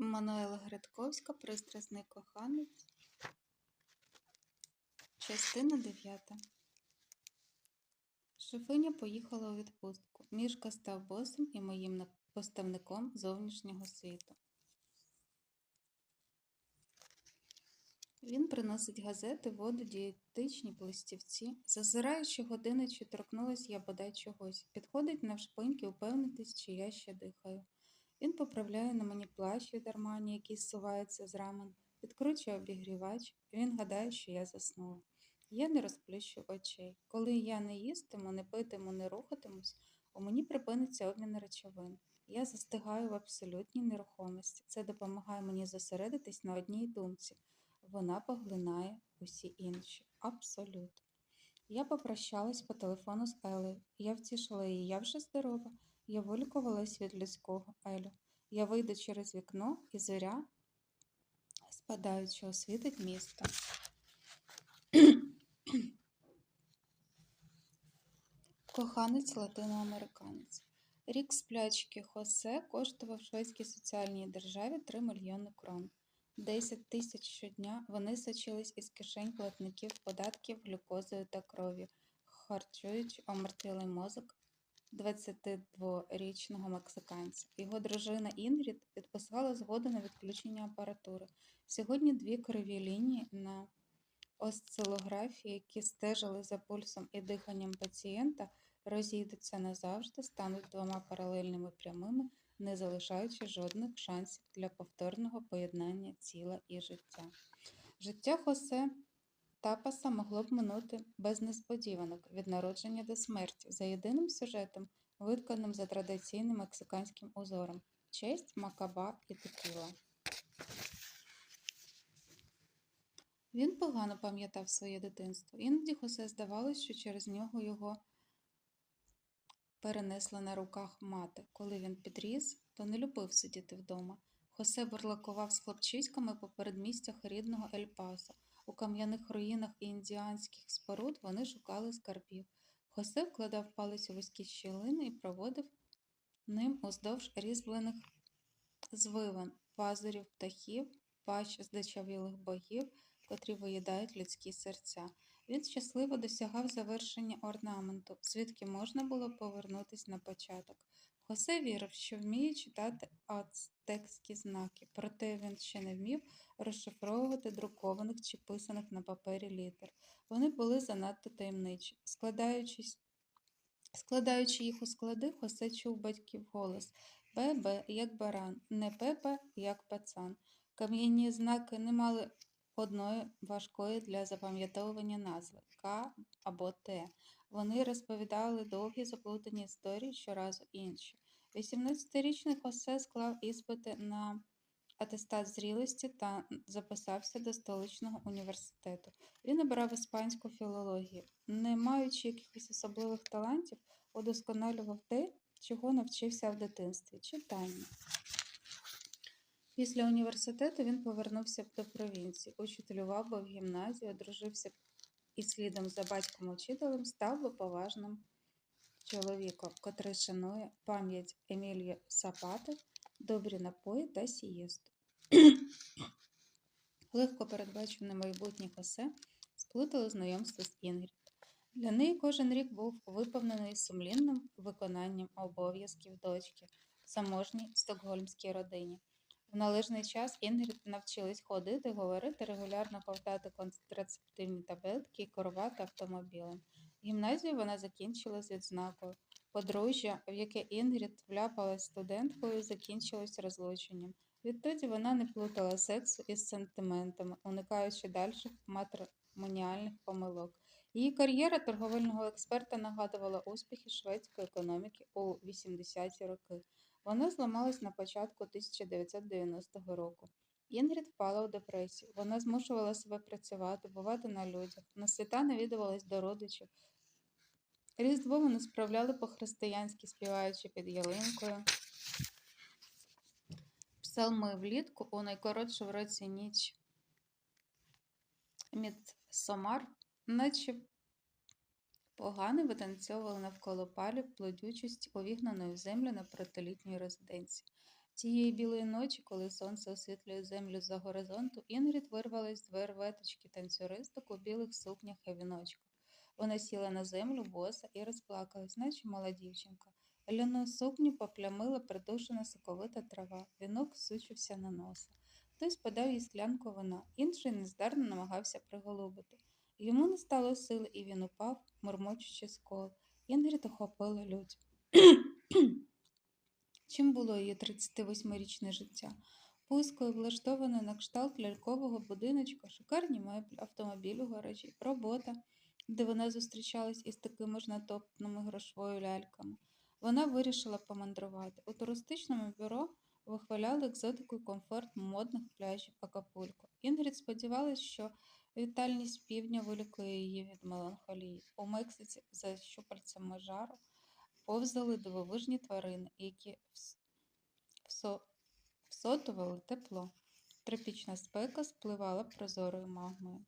Мануела Гридковська, пристрасний коханець. Частина 9. Шефиня поїхала у відпустку. Мішка став босом і моїм поставником зовнішнього світу. Він приносить газети, воду, дієтичні пластівці. Зазираючи години, чи торкнулась я бодай чогось. Підходить навшпиньки упевнитись, чи я ще дихаю. Він поправляє на мені плащ від армані, який зсувається з рамен, підкручує обігрівач, і він гадає, що я заснула. Я не розплющу очей. Коли я не їстиму, не питиму, не рухатимусь, у мені припиниться обмін речовин. Я застигаю в абсолютній нерухомості. Це допомагає мені зосередитись на одній думці. Вона поглинає усі інші. Абсолют. Я попрощалась по телефону з Елею. Я втішила її, я вже здорова. Я вилікувалась від людського Елю. Я вийду через вікно, і зоря, спадаючи, освітить місто. Коханець латиноамериканець. Рік сплячки Хосе коштував шведській соціальній державі 3 мільйони крон. 10 тисяч щодня вони сочились із кишень платників податків глюкозою та кров'ю, харчуючи омертвілий мозок 22-річного мексиканця. Його дружина Інгрід підписала згоду на відключення апаратури. Сьогодні дві крові лінії на осцилографії, які стежили за пульсом і диханням пацієнта, розійдуться назавжди, стануть двома паралельними прямими, не залишаючи жодних шансів для повторного поєднання тіла і життя. Життя Хосе Тапаса могло б минути без несподіванок від народження до смерті за єдиним сюжетом, витканим за традиційним мексиканським узором честь, макаба і текіла. Він погано пам'ятав своє дитинство. Іноді Хосе здавалось, що через нього його перенесла на руках мати. Коли він підріс, то не любив сидіти вдома. Хосе бурлакував з хлопчиськами по передмістях рідного Ель-Пасо. У кам'яних руїнах і індіанських споруд вони шукали скарбів. Хосе вкладав палець у вузькі щілини і проводив ним уздовж різьблених звивин, пазурів птахів, пащ здичавілих богів, котрі виїдають людські серця. Він щасливо досягав завершення орнаменту, звідки можна було повернутися на початок. Хосе вірив, що вміє читати ацтекські знаки, проте він ще не вмів розшифровувати друкованих чи писаних на папері літер. Вони були занадто таємничі. Складаючись, складаючи їх у склади, Хосе чув батьків голос Б-Б, як баран, не П-П, як пацан. Кам'яні знаки не мали одної важкої для запам'ятовування назви К або Т. Вони розповідали довгі заплутані історії щоразу інші. 18-річний Хосе склав іспити на атестат зрілості та записався до столичного університету. Він обрав іспанську філологію. Не маючи якихось особливих талантів, удосконалював те, чого навчився в дитинстві читання. Після університету він повернувся до провінції, учителював би в гімназії, одружився і слідом за батьком учителем став би поважним чоловіком, котрий шанує пам'ять Емілії Сапати, добрі напої та сієсту. Легко передбачене майбутнє Хосе сплутало знайомство з Інгрід. Для неї кожен рік був виповнений сумлінним виконанням обов'язків дочки в заможній стокгольмській родині. В належний час Інгрід навчилась ходити, говорити, регулярно ковтати контрацептивні таблетки і керувати автомобілем. Гімназію вона закінчила з відзнакою. Подружжя, в яке Інгрід вляпалась студенткою, закінчилось розлученням. Відтоді вона не плутала сексу із сентиментами, уникаючи дальших матримоніальних помилок. Її кар'єра торговельного експерта нагадувала успіхи шведської економіки у 80-ті роки. Вона зламалась на початку 1990 року. Інгрід впала у депресію. Вона змушувала себе працювати, бувати на людях. На свята навідувалась до родичів. Різдво вони справляли по-християнськи, співаючи під ялинкою. Псалми влітку у найкоротшу в році ніч Мідсомар, наче погано витанцьовували навколо палів плодючості увігнаної в землю на протилітній резиденції. Тієї білої ночі, коли сонце освітлює землю за горизонту, Інгрід вирвалась з верветочки танцюристок у білих сукнях і віночках. Вона сіла на землю боса і розплакалась, наче мала дівчинка. Ляну сукню поплямила придушена соковита трава, вінок сучився на носа. Хтось подав їй склянку вина, інший нездарно намагався приголубити. Йому не стало сили, і він упав, мурмочучи скол. Інгрід охопила лють. Чим було її 38-річне життя? Пускою влаштоване на кшталт лялькового будиночка, шикарні меблі, автомобіль у гаражі, робота, де вона зустрічалась із такими ж натоптаними грошовою ляльками. Вона вирішила помандрувати. У туристичному бюро вихваляли екзотику і комфорт модних пляжів Акапулько. Інгрід сподівалась, що вітальність півдня вилікує її від меланхолії. У Мексиці за щупальцями жару повзали дивовижні тварини, які всотували тепло. Тропічна спека спливала прозорою магмою.